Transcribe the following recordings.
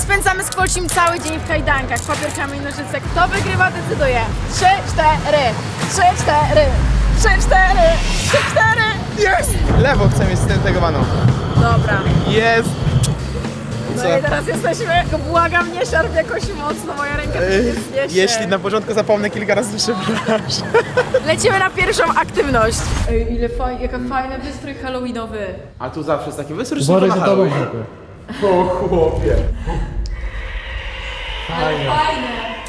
spędzamy z Kwolcim cały dzień w kajdankach. Papier, kamień, nożyce. Kto wygrywa, decyduje. Trzy, cztery. Trzy, cztery. Trzy, cztery. Trzy, cztery. Jest! Lewo chcę mieć stentegowaną. Dobra. Jest! No i teraz jesteśmy. Błagam, nie szarp jakoś mocno, moja ręka to Ej, nie zniesie. Jeśli na początku zapomnę kilka razy, przepraszam. Lecimy na pierwszą aktywność. Ej, ile faj... jaka fajny wystrój halloweenowy. A tu zawsze jest taki wysór, Borek za tobą O chłopie. Fajne.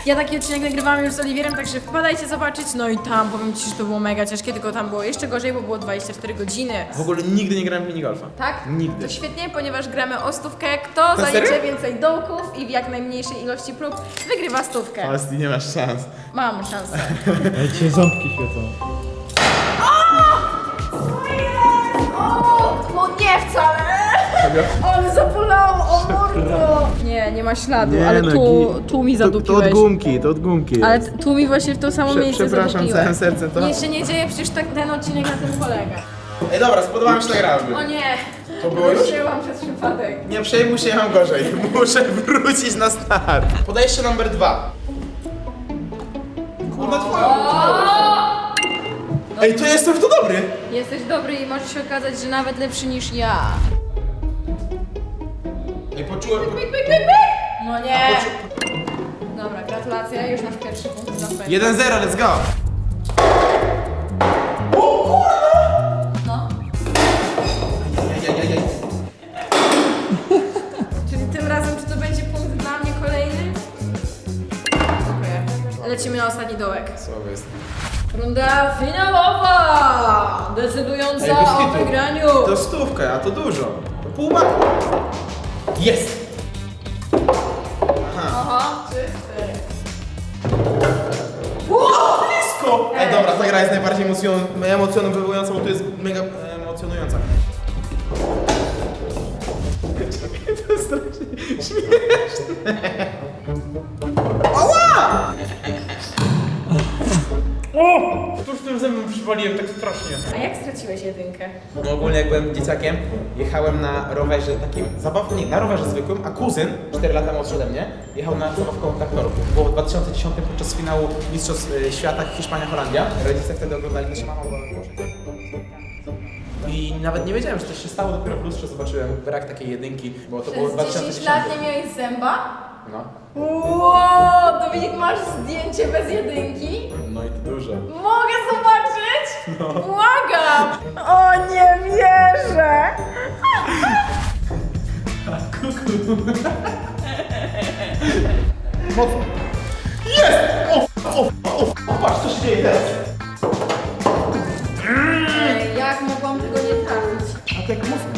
Ja taki odcinek nagrywałam już z Oliwierem, także wpadajcie zobaczyć. No i tam powiem ci, że to było mega ciężkie, tylko tam było jeszcze gorzej, bo było 24 godziny. W ogóle nigdy nie grałem w minigolfa. Tak? Nigdy. To świetnie, ponieważ gramy o stówkę. Kto Na zaliczy więcej dołków i w jak najmniejszej ilości prób, wygrywa stówkę. Asti, nie masz szans. Mam szansę. Ej, cię ząbki świecą. O nie wcale! Ale zapulało, o mordo! Nie, nie ma śladu, ale tu, tu mi zadupiłeś. gumki, to od gumki Ale tu mi właśnie w to samo Prze- miejsce przepraszam zadupiłeś. całym sercem, to- Nic się nie dzieje, przecież tak ten odcinek na tym polega. Ej, dobra, spodobało mi się nagramy. O nie! To było już? Wróciłam przez przypadek. Nie przejmuj się, ja mam gorzej. Muszę wrócić na start. Podejście numer dwa. Kurwa, twoja. Ej, to jestem w to dobry. Jesteś dobry i może się okazać, że nawet lepszy niż ja. Ej, poczułem... Pik, pik, pik, pik! No nie! Dobra, gratulacje, już masz pierwszy punkt za swoje. 1-0, let's go. No. Czyli tym razem, czy to będzie punkt dla mnie kolejny? Dziękuję. Lecimy na ostatni dołek. Słabo jest. Runda finałowa! Ej, Decydująca bez o kitu. wygraniu. To stówka, a to dużo. To pół baku. Jest! Aha, trzy, cztery. Blisko! Ej, dobra, ta gra jest najbardziej emocjon- emocjonująca, bo to jest mega emocjonująca. To jest strasznie śmieszne. Ała! O! Tuż tym zębem przywaliłem tak strasznie. A jak straciłeś jedynkę? No ogólnie jak byłem dzieciakiem, jechałem na rowerze takim, zabawnie, nie, na rowerze zwykłym, a kuzyn, 4 lata młodszy ode mnie, jechał na zabawkowym traktorku. Było w 2010 podczas finału Mistrzostw e, Świata Hiszpania-Holandia. Rodzice wtedy oglądali, nasza mama była I nawet nie wiedziałem, że coś się stało, dopiero w lustrze zobaczyłem brak takiej jedynki, bo to było w Przez 10 2010. lat nie miałeś zęba? No, Wow, Dominik, masz zdjęcie bez jedynki? no i dużo. Mogę zobaczyć? Błagam! O, nie wierzę! Mocno. Jest! O, o, o, o, patrz co się dzieje teraz. Ej, jak mogłam tego nie trafić? A tak mocno.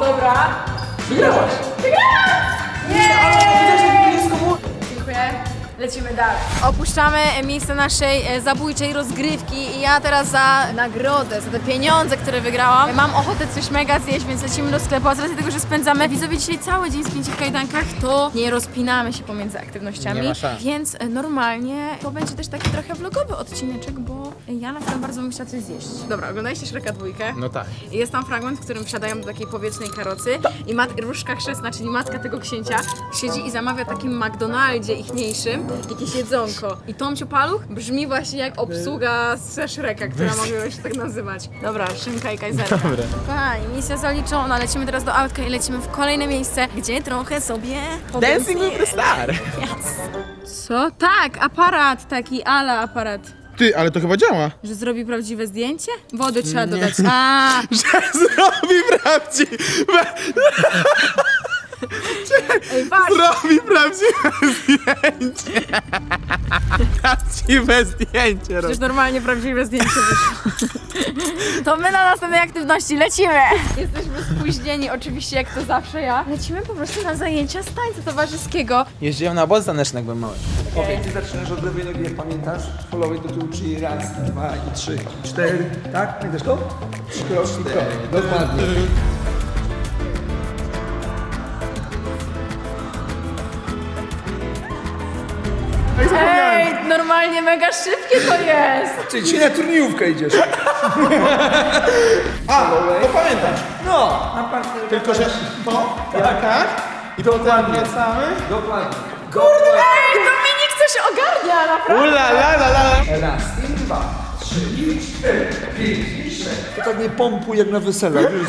Dobra. Wygrałaś. Dziękuję. Lecimy dalej. Opuszczamy miejsce naszej e, zabójczej rozgrywki i ja teraz za nagrodę, za te pieniądze, które wygrałam, mam ochotę coś mega zjeść, więc lecimy do sklepu. A z racji tego, że spędzamy widzowie dzisiaj cały dzień spięci w kajdankach, to nie rozpinamy się pomiędzy aktywnościami. Nie ma szans. Więc e, normalnie to będzie też taki trochę vlogowy odcineczek, bo ja na przykład bardzo bym chciała coś zjeść. Dobra, oglądaliście Shreka dwójkę? No tak. Jest tam fragment, w którym wsiadają do takiej powietrznej karocy i mat Różka Chrzestna, czyli matka tego księcia, siedzi i zamawia takim McDonaldzie ichniejszym jakieś jedzonko. I Tomciu Paluch brzmi właśnie jak obsługa ze Shreka, która mogła się tak nazywać. Dobra, szynka i kajzerka. Dobra. Kochani, misja zaliczona. Lecimy teraz do autka i lecimy w kolejne miejsce, gdzie trochę sobie... Dancing with the star. Yes. Co? Tak, aparat taki, ala aparat. Ty, ale to chyba działa. Że zrobi prawdziwe zdjęcie? Wody trzeba dodać. A, Że zrobi prawdziwe, ej, patrz! zrobi prawdziwe zdjęcie. Prawdziwe zdjęcie robi. Przecież normalnie prawdziwe zdjęcie wyszło. To my na następnej aktywności lecimy! Jesteśmy spóźnieni, oczywiście jak to zawsze ja. Lecimy po prostu na zajęcia z tańca towarzyskiego. Jeździłem na obóz taneczny, jak byłem mały. Okej, ty zaczynasz od lewej nogi, jak pamiętasz? Polowej do tyłu, czyli raz, dwa i trzy, cztery, tak? Pamiętasz to? Trzy kroczki, krok. Dokładnie. Ej, normalnie mega szybkie to jest! Czyli dzisiaj na turniejówkę idziesz. A, to pamiętam. No, na. Tylko, że to, ja tak, i potem wracamy. Dokładnie. Ej, Dominik coś ogarnia, naprawdę. Ula la la la. Raz, i dwa, trzy, i cztery, pięć, i sześć. To tak nie pompuj jak na wiesz.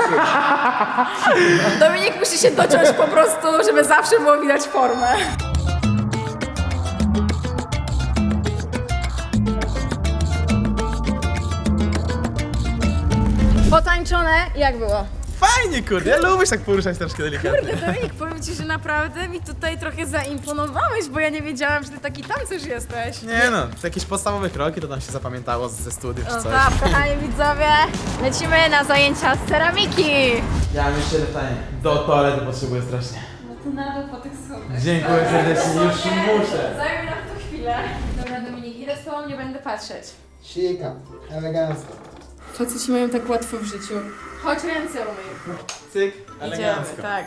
Dominik musi się dociąć po prostu, żeby zawsze było widać formę. Potańczone, jak było? Fajnie, kurde, ja lubisz tak poruszać troszkę delikatnie. Dominik, powiem Ci, że naprawdę mi tutaj trochę zaimponowałeś, bo ja nie wiedziałam, że Ty taki tancerz jesteś. Nie no, to jakieś podstawowe kroki, to tam się zapamiętało ze studiów czy No coś. tak, kochani widzowie, lecimy na zajęcia z ceramiki. Ja mam jeszcze pytanie. Do toalety potrzebuję strasznie. No to na dół po tych schodach. Dziękuję serdecznie, już muszę. Zajmie nam to chwilę. Dobra Dominik, idę z Tobą, nie będę patrzeć. Sika, elegancko. Faceci mają tak łatwo w życiu. Chodź ręce umyj. Cyk, Idziemy, elegancko. tak.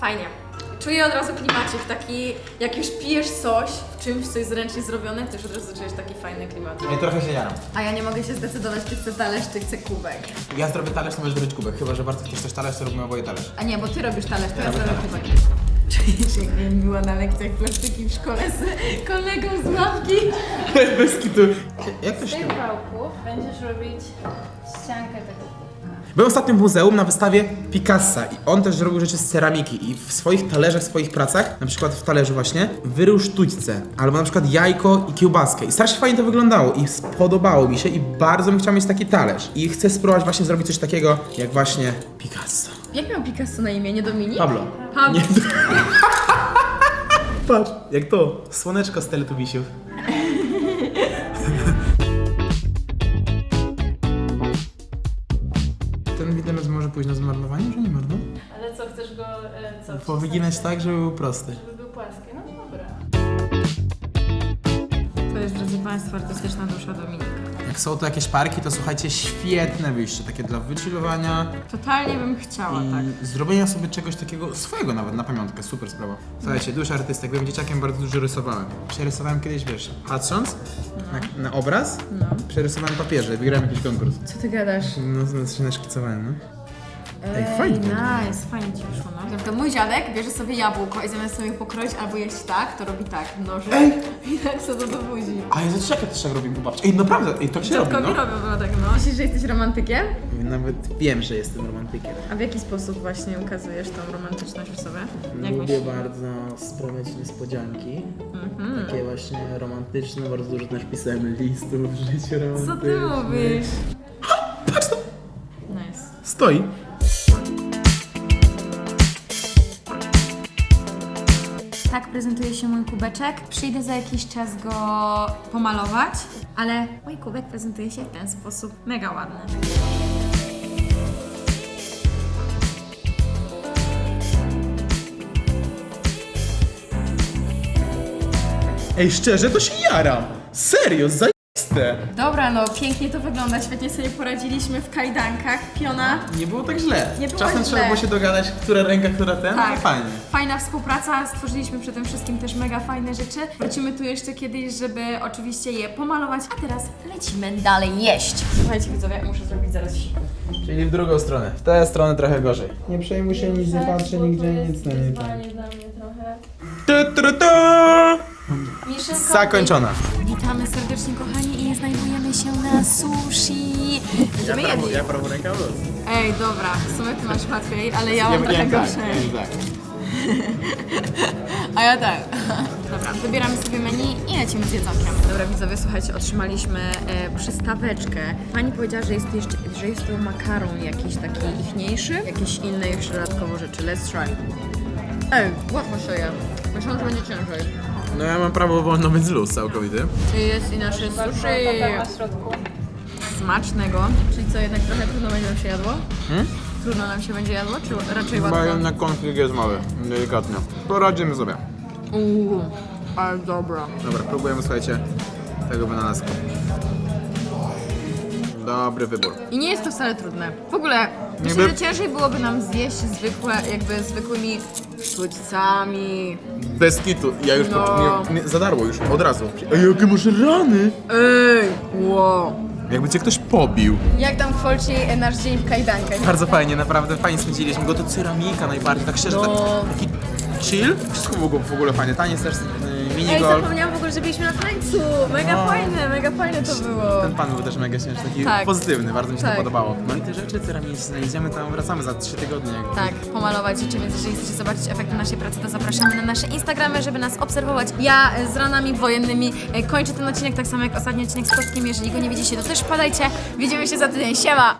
Fajnie. Czuję od razu klimacik taki, jak już pijesz coś w czymś, co jest ręcznie zrobione, to już od razu czujesz taki fajny klimat. I trochę się jaram. A ja nie mogę się zdecydować, czy chcę talerz, czy chcę kubek. Ja zrobię talerz, to możesz zrobić kubek. Chyba, że bardzo chcesz coś talerz, to robimy oboje talerz. A nie, bo ty robisz talerz, to ja robię zrobię talerz. kubek. Czujesz, jak była na lekcjach plastyki w szkole z kolegą z ławki. Bez kitu. Jak to W się... tym wałku będziesz robić ściankę tego kubka. Byłem ostatnio w muzeum na wystawie Picassa i on też robił rzeczy z ceramiki i w swoich talerzach, w swoich pracach, na przykład w talerzu właśnie, wyrył sztućce, albo na przykład jajko i kiełbaskę i strasznie fajnie to wyglądało i spodobało mi się i bardzo bym chciał mieć taki talerz i chcę spróbować właśnie zrobić coś takiego jak właśnie Picasso. Jak miał Picasso na imię, nie Dominik? Pablo. Pablo. Nie. Patrz, jak to, słoneczko z Teletubisiów. Ten widelec może pójść na zmarnowanie, że nie marno? Ale co, chcesz go, e, co? Powyginać tak, żeby był prosty. Żeby był płaski. No dobra. To jest, drodzy Państwo, artystyczna dusza Dominika. Jak są to jakieś parki, to słuchajcie, świetne wyjście, takie dla wychillowania Totalnie bym chciała, i tak. zrobienia sobie czegoś takiego swojego nawet na pamiątkę, super sprawa. Słuchajcie, dusza artystek, byłem dzieciakiem, bardzo dużo rysowałem. Przerysowałem kiedyś, wiesz, patrząc na, na obraz, przerysowałem papieże, wygrałem jakiś konkurs. Co ty gadasz? No, no coś naszkicowałem, no. Ej, fajnie to nice, fajnie ci wyszło, no. To mój dziadek bierze sobie jabłko i zamiast sobie pokroić albo jeść tak, to robi tak, noży i tak sobie do buzi. A ja za czekaj też tak robię, popatrz. Ej, naprawdę, ej, to się robi, Dziadkowi no. robią chyba tak, no. Myślisz, że jesteś romantykiem? Nawet wiem, że jestem romantykiem. A w jaki sposób właśnie ukazujesz tą romantyczność w sobie? Jak Lubię myślisz? bardzo sprawiać niespodzianki. Mhm. Takie właśnie romantyczne, bardzo dużo też pisałem listów w życiu Co romantycznym. ty mówisz? Patrz to, Nice. stoi. Prezentuje się mój kubeczek. Przyjdę za jakiś czas go pomalować, ale mój kubek prezentuje się w ten sposób. Mega ładny. Ej, szczerze, to się jaram. Serio, Dobra, no pięknie to wygląda, świetnie sobie poradziliśmy w kajdankach. Piona, Nie było tak źle. Nie było Czasem źle. trzeba było się dogadać, która ręka, która ten, tak. no fajnie. Fajna współpraca, stworzyliśmy przy tym wszystkim też mega fajne rzeczy. Wrócimy tu jeszcze kiedyś, żeby oczywiście je pomalować, a teraz lecimy dalej jeść. Słuchajcie widzowie, muszę zrobić zaraz siku. Czyli w drugą stronę. W tę stronę trochę gorzej. Nie przejmuj się, nic nie patrzę, nigdzie nic na nie tak. Wyzwanie dla mnie trochę. Tu, tu, tu. Zakończona. Witamy serdecznie kochani i znajdujemy się na sushi. Będziemy jedli. Ja prawą rękę luz. Ej, dobra, w sumie ty masz łatwiej, ale ja mam trochę gorsze. tak. A ja tak. Dobra, wybieramy sobie menu i lecimy z jedzonkiem. Dobra widzowie, słuchajcie, otrzymaliśmy e, przystaweczkę. Pani powiedziała, że jest, jeszcze, że jest to makaron jakiś taki ichniejszy, jakieś inne jeszcze dodatkowo rzeczy. Let's try. Ej, łatwo się je. Myślałam, że będzie ciężej. No ja mam prawo wolno, więc luz całkowity. Jest i nasze sushi. Na. Smacznego. Czyli co, jednak trochę trudno będzie nam się jadło? Hmm? Trudno nam się będzie jadło, czy raczej łatwo? Chyba jednak konflikt jest mały, delikatnie. Poradzimy sobie. Uuu, ale dobra. Dobra, próbujemy, słuchajcie, tego wynalazku. Dobry wybór. I nie jest to wcale trudne. W ogóle myślę, że ciężej byłoby nam zjeść zwykłe, jakby zwykłymi sztućcami. Bez kitu, ja już No. no. nie, nie, zadarło już, od razu. Ej, jakie masz rany! Ej, wow. Jakby cię ktoś pobił. Jak tam w Folci e, nasz dzień w kajdankach? Bardzo fajnie, naprawdę fajnie spędziliśmy go. To ceramika najbardziej, tak szczerze, No. tak, taki chill. Wszystko było w ogóle fajnie. Taniec też, y, Ej, minigolf. zapomniałam w ogóle, że byliśmy na tańcu. Mega No. Mega fajne to było. Ten pan był też mega śmieszny, taki Tak. pozytywny, bardzo mi się Tak. to podobało. No i te rzeczy ceramiczne, idziemy tam, wracamy za trzy tygodnie. jakby. Tak, pomalować rzeczy, więc jeżeli chcecie zobaczyć efekty naszej pracy, to zapraszamy na nasze Instagramy, żeby nas obserwować. Ja e, z ranami wojennymi e, kończę ten odcinek tak samo jak ostatni odcinek z Kostkiem. Jeżeli go nie widzicie, to też wpadajcie. Widzimy się za tydzień. Siema!